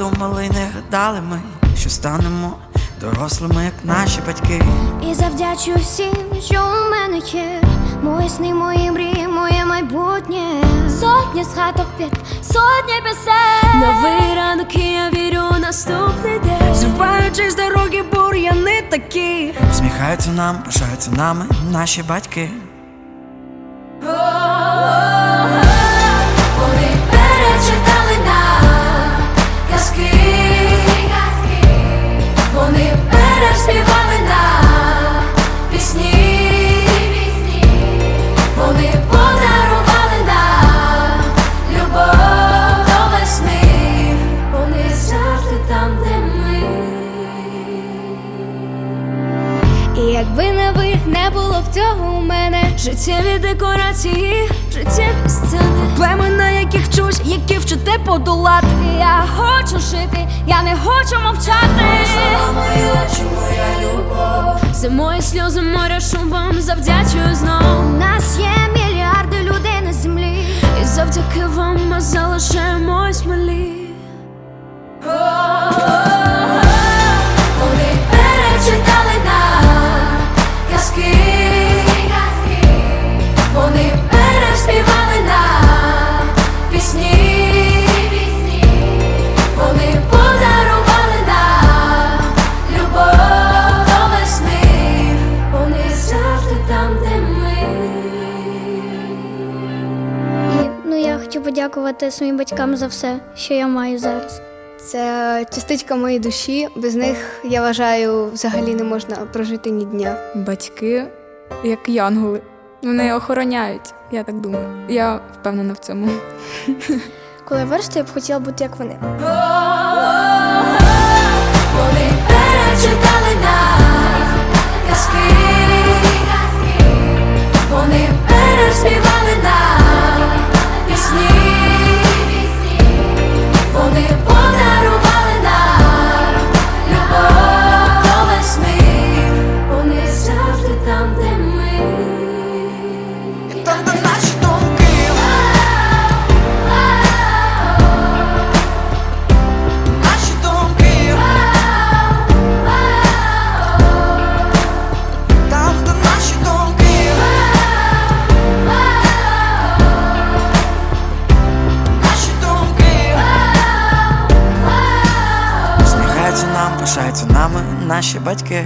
казали ми, що станемо дорослими, як наші батьки. І завдячую всім, що у мене є. Мої сни, мої мрії, моє майбутнє. Сотні згадок під сотні пісень. Новий ранок, і я вірю у наступний день. Зриваючись з дороги, бур'яни такі. Всміхаються нам, пишаються нами наші батьки. Якби не ви, не було б цього у мене. Життєві декорації, життєві сцени. племена, на яких чусь, які вчите подолати. Я хочу жити, я не хочу мовчати. Моя, моя любов. За мої сльози моря вам завдячую знов. Хочу подякувати своїм батькам за все, що я маю зараз. Це частичка моєї душі. Без них я вважаю, взагалі не можна прожити ні дня. Батьки, як янголи, вони охороняють, я так думаю. Я впевнена в цьому. Коли виросту, я б хотіла бути як вони. Вони Пишаються нами наші батьки.